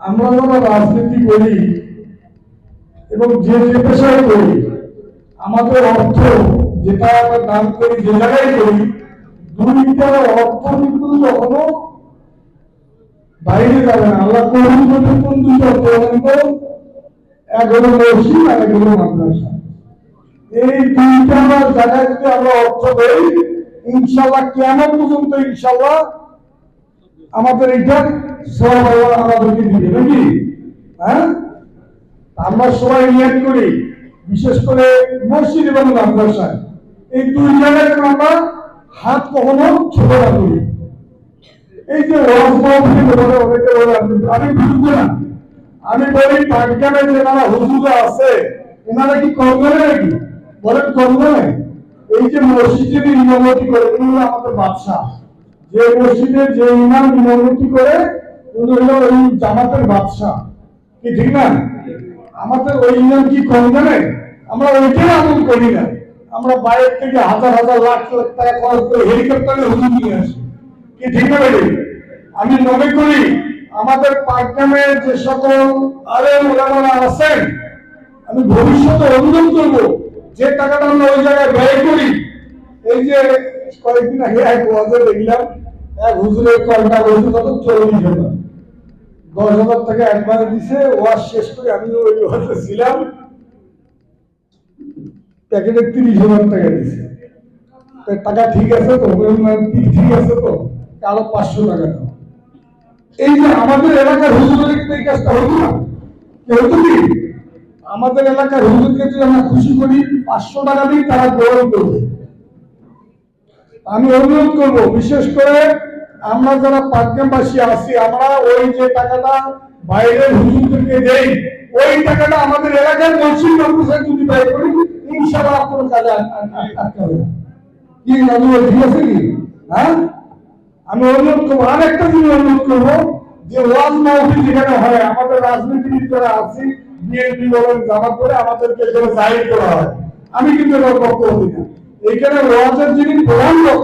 আমরা যারা রাজনীতি করি এবং যে যে পেশায় করি, আমাদের অর্থ যেটা আমরা দান করি, যে জায়গায় করি দুইটা অর্থ কিন্তু কখনো বাইরে যাবে না। আল্লাহ করুন বলে কোন বলেন তো এক আর এক মাদ্রাসা। এই দুইটা জায়গায় যদি আমরা অর্থ দেই ইনশাল্লাহ কেমন পর্যন্ত ইনশাল্লাহ আমাদের এটা সব আল্লাহ আমাদেরকে দিবে, নাকি? হ্যাঁ? আমরা সবাই নিয়ত করি, বিশেষ করে মসজিদ এবং মাদ্রাসায়। এই দুই জায়গায় আমরা হাত কখনো ছোট না করি। এই যে আমি- বিরুদ্ধে না। আমি বলি পাটগ্রামে যে নানা হুজুরা আছে, এনারা কি কম নাকি? বলেন কম এই যে মসজিদের ইমামতি করে আমাদের বাদশাহ। যে মসজিদে যে ইমাম ইমামতি করে, উনি হলো ওই জামাতের বাদশাহ। কি ঠিক না? আমাদের ওই ইমাম কি কম জানে? আমরা ওইটাই আমল করি না। আমরা বাইরে থেকে হাজার হাজার লাখ লাখ টাকা খরচ করে হেলিকপ্টারে হুজুর নিয়ে আসি। কি ঠিক না আমি মনে করি আমাদের পাটগ্রামে যে সকল আলেম ওলামারা আছেন, আমি ভবিষ্যতে অনুরোধ করব, যে টাকাটা আমরা ওই জায়গায় ব্যয় করি এই যে কয়েকদিন আগে এক দেখলাম, এক কলটা বলছে চল্লিশ হাজার। দশ হাজার টাকা একবারে দিছে শেষ করে আমি ওই ছিলাম। প্যাকেটে তিরিশ হাজার টাকা দিছে। টাকা ঠিক আছে তো? ঠিক- আছে তো। আরও পাঁচশো টাকা দাও। এই যে আমাদের এলাকার হুজুরের কিন্তু এই কাজটা হতো না? কি হতো কি আমাদের এলাকার হুজুরকে যদি আমরা খুশি করি, পাঁচশো টাকা দিই তারা গ্রহণ করবে। আমি অনুরোধ করব বিশেষ করে আমরা যারা পাটগ্রামবাসী আছি আমরা ওই যে টাকাটা বাইরের হুজুরদেরকে দেই ওই টাকাটা আমাদের এলাকার মসজিদ মাদ্রাসায় যদি ব্যয় করি ইনশাআল্লাহ কোনো কাজে আটকে হবে। কি ভাই, ঠিক আছে কি? হ্যাঁ? আমি অনুরোধ করব আরেকটা জিনিস অনুরোধ করব যে ওয়াজ মাহফিল যেখানে হয় আমাদের রাজনীতিবিদ আছি বিএনপি বলেন জামাত করে আমাদেরকে এখানে জাহির করা হয়। আমি কিন্তু এটার পক্ষ হই না। এখানে ওয়াজের যিনি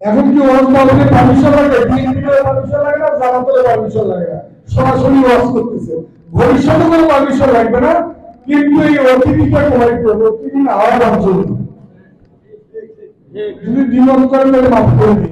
এখন কি ওয়াজ মাহফিলে পারমিশন লাগে বিএনপির পারমিশন লাগে না জামাতের পারমিশন লাগে না। সরাসরি ওয়াজ করতেছে। ভবিষ্যতে কোনো পারমিশন লাগবে না, কিন্তু এই অতিথিটা প্রোভাইড করবে অতিথি জন্য যদি নিমন্ত্রণ তাহলে মাফ করে